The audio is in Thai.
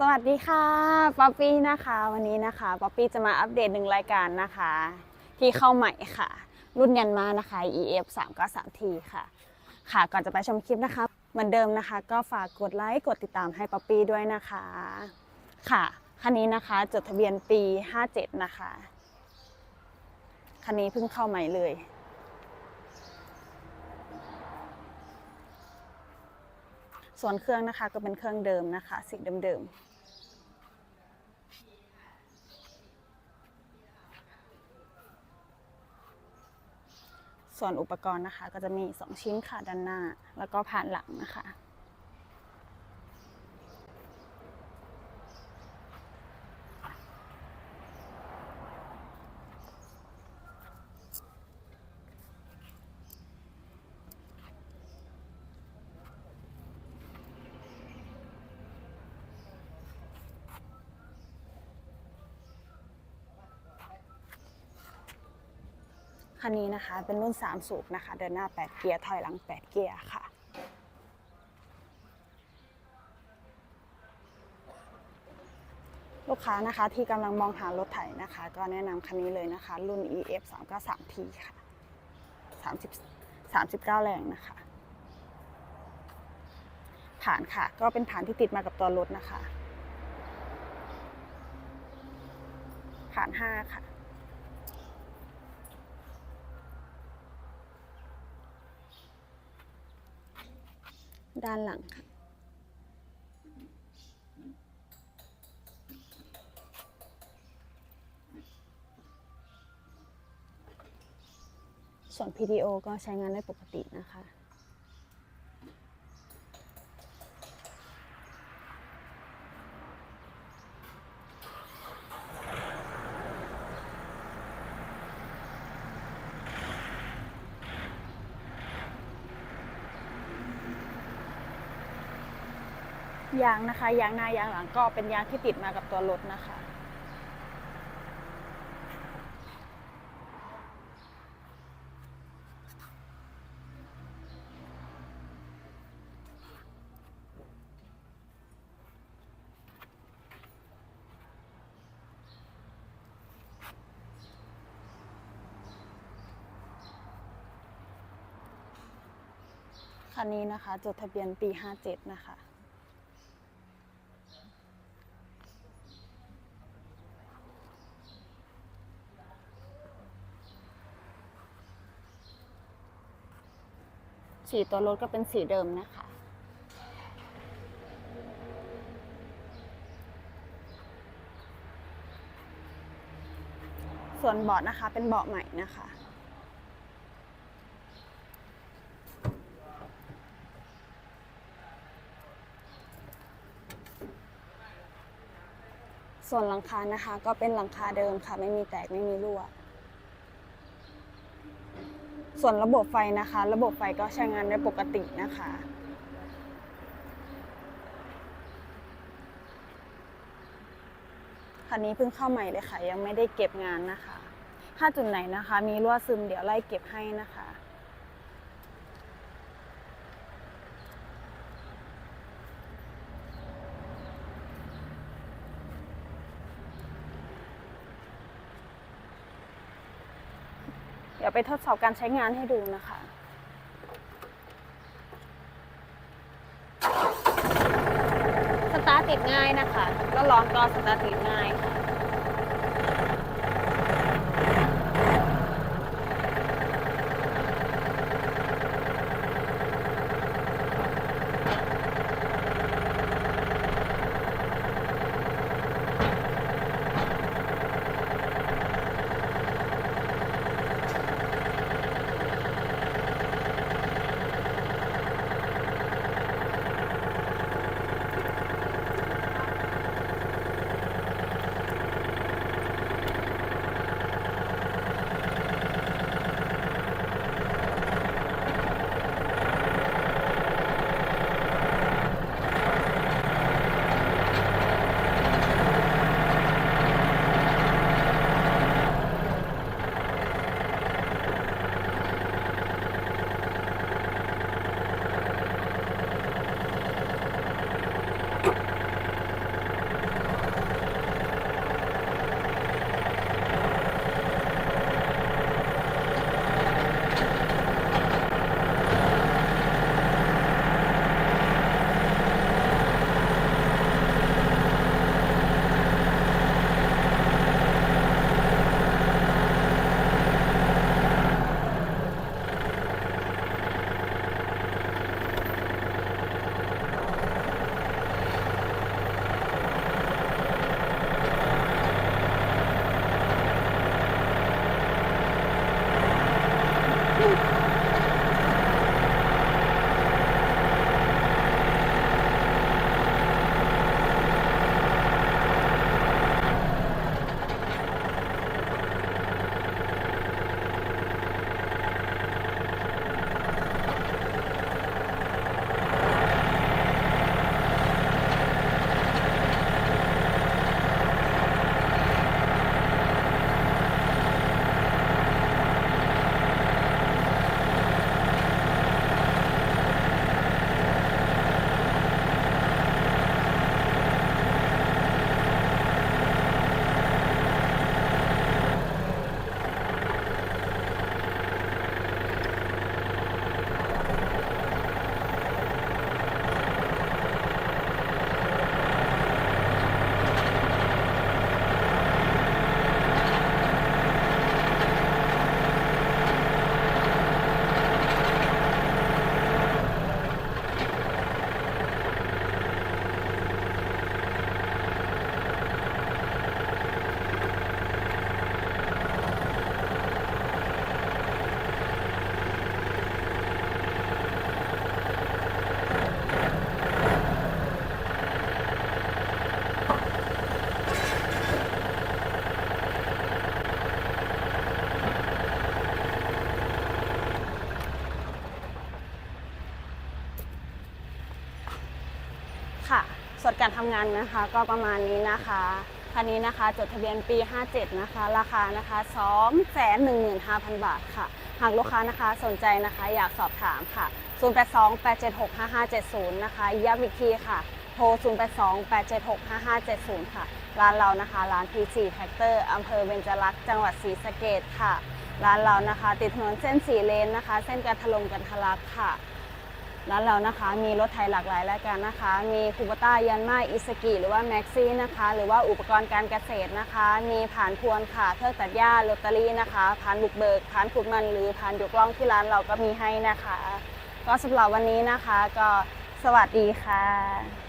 สวัสดีค่ะป๊อปปี้นะคะ วันนี้นะคะป๊อปปี้จะมาอัปเดตหนึ่งรายการนะคะ ที่เข้าใหม่ค่ะ รุ่นยันมานะคะ EF 3 9 3 T ค่ะ ค่ะก่อนจะไปชมคลิปนะคะ เหมือนเดิมนะคะ ก็ฝากกดไลค์กดติดตามให้ป๊อปปี้ด้วยนะคะ ค่ะคันนี้นะคะจดทะเบียนปี 57 นะคะคันนี้เพิ่งเข้าใหม่เลย ส่วนเครื่องนะคะก็เป็นเครื่องเดิมนะคะสีเดิมๆส่วนอุปกรณ์นะคะก็จะมี 2 ชิ้นค่ะด้านหน้า แล้วก็ผ่านหลังนะคะ คันนี้นะคะเป็นรุ่น 3 สูบนะคะ เดินหน้า 8 เกียร์ ถอยหลัง 8 เกียร์ค่ะ ลูกค้านะคะที่กำลังมองหารถไถนะคะ ก็แนะนำคันนี้เลยนะคะ รุ่น EF 3 9 3 T ค่ะ 30 39 แรงนะคะ ฐานค่ะ ก็เป็นฐานที่ติดมากับตัวรถนะคะ ฐาน 5 ค่ะ ด้านหลังค่ะส่วน PDO ก็ใช้งานได้ปกตินะคะ ยางนะคะ ยางหน้ายางหลังก็เป็นยางที่ติดมากับตัวรถนะคะ คันนี้นะคะ จดทะเบียนปี 57 นะคะ สีตัวรถก็เป็นสีเดิมนะคะ ส่วนเบาะนะคะ เป็นเบาะใหม่นะคะ ส่วนหลังคานะคะ ก็เป็นหลังคาเดิมค่ะ ไม่มีแตกไม่มีรั่ว ส่วนระบบไฟนะคะ ระบบไฟก็ใช้งานได้ปกตินะคะ คันนี้เพิ่งเข้าใหม่เลยค่ะ ยังไม่ได้เก็บงานนะคะ ถ้าจุดไหนนะคะ มีรั่วซึมเดี๋ยวไล่เก็บให้นะคะ เดี๋ยวไปทดสอบการใช้งานให้ดูนะคะสตาร์ทติดง่ายนะคะก็ลองก็สตาร์ทติดง่ายค่ะ ส่วนการทำงานนะคะก็ประมาณนี้นะคะคันนี้นะคะจดทะเบียนปี 57 นะคะ ราคานะคะ215,000 บาทค่ะ หากลูกค้านะคะสนใจนะคะอยากสอบถามค่ะ 0828765570 นะคะย้ำอีกทีค่ะ โทร 0828765570 ค่ะ ร้านเรานะคะ ร้าน P4 Tractor อำเภอเบญจรักษ์จังหวัดศรีสะเกษค่ะ ร้านเรานะคะ ติดถนนเส้นสีเลนนะคะ เส้นการถลงกันทะลักค่ะ ร้านเรานะคะมีรถไทยหลากหลายรายการนะคะ มีคูปต้ายันมาอิสกิ หรือว่าแม็กซี่นะคะ หรือว่าอุปกรณ์การเกษตรนะคะ มีผ่านพวนค่ะเครื่องตัดหญ้าลอตเตอรี่นะคะผ่านบุกเบิกผ่านขุดมันหรือผ่านยกล่องที่ร้านเราก็มีให้นะคะ ก็สำหรับวันนี้นะคะก็สวัสดีค่ะ